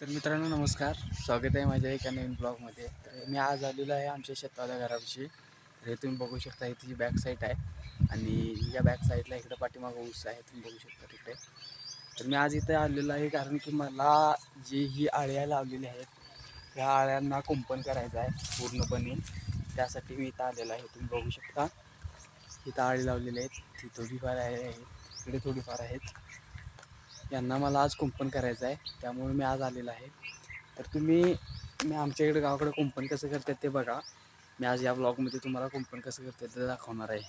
तर मित्रांनो नमस्कार. स्वागत आहे माझ्या एका नवीन ब्लॉगमध्ये. तर मी आज आलेलो आहे आमच्या शेताच्या घराविषयी तर हे तुम्ही बघू शकता इथे जी बॅक साईड आहे आणि या बॅक साईडला इकडं पाठीमागं ऊस आहे. तुम्ही बघू शकता तिकडे. तर मी आज इथे आलेलो आहे कारण की मला जी ही आळ्या लावलेली आहेत ह्या आळ्यांना कुंपण करायचं आहे पूर्णपणे. त्यासाठी मी इथं आलेलो आहे. तुम्ही बघू शकता. इथं आळी लावलेली आहेत. ती थोडीफार आहे. इकडे थोडीफार आहेत. यांना मला आज कुंपण करायचं आहे. त्यामुळे मी आज आलेलो आहे. तर तुम्ही मी आमच्या इकडे गावाकडे कुंपण कसं करतात ते बघा. मी आज या ब्लॉगमध्ये तुम्हाला कुंपण कसं करतात ते दाखवणार आहे.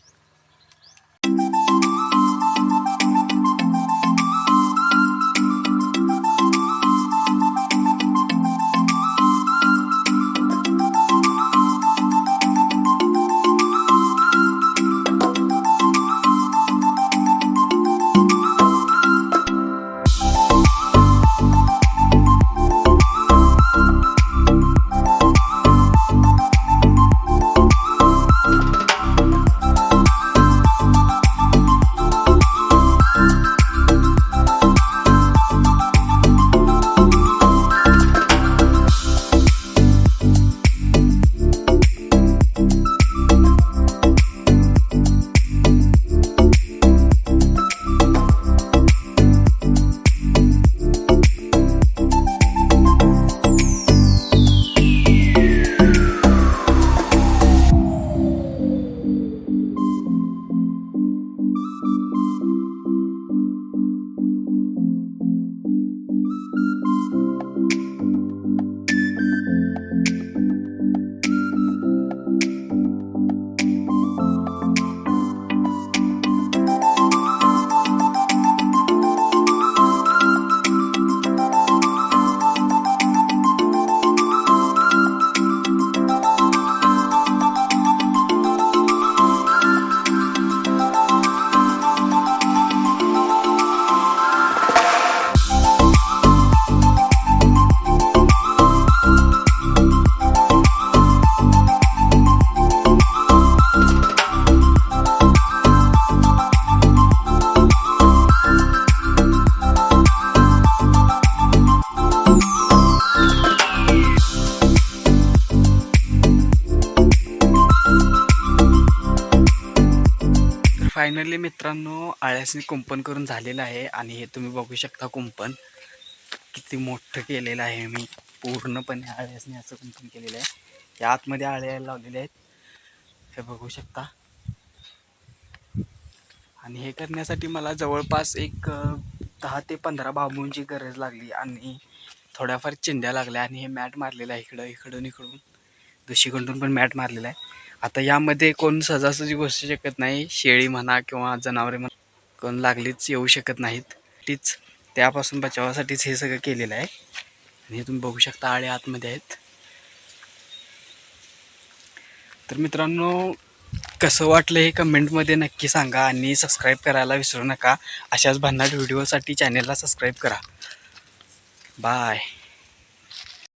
फायनली मित्रांनो आळ्यासनी कुंपण करून झालेलं आहे आणि हे तुम्ही बघू शकता कुंपण. किती मोठं केलेलं आहे मी. पूर्णपणे आळ्यासनी असं कुंपण केलेलं आहे. या आतमध्ये आळ्या लावलेले आहेत. हे बघू शकता. आणि हे करण्यासाठी मला जवळपास एक दहा ते पंधरा बांबूंची गरज लागली आणि थोड्याफार चिंध्या लागल्या आणि हे मॅट मारलेलं आहे इकडं इकडून इकडून. दुशीकडून पण मॅट मारलेला आहे. आता यामध्ये कोण सहजासहजी गोष्ट शकत नाही शेळी म्हणा किंवा जनावरे म्हणा कोण लागलीच येऊ शकत नाहीत. तीच त्यापासून बचावासाठीच हे सगळं केलेलं आहे. आणि हे तुम्ही बघू शकता आळे आतमध्ये आहेत. तर मित्रांनो कसं वाटलं हे कमेंटमध्ये नक्की सांगा आणि सबस्क्राईब करायला विसरू नका. अशाच भन्नाट व्हिडिओसाठी चॅनेलला सबस्क्राईब करा. बाय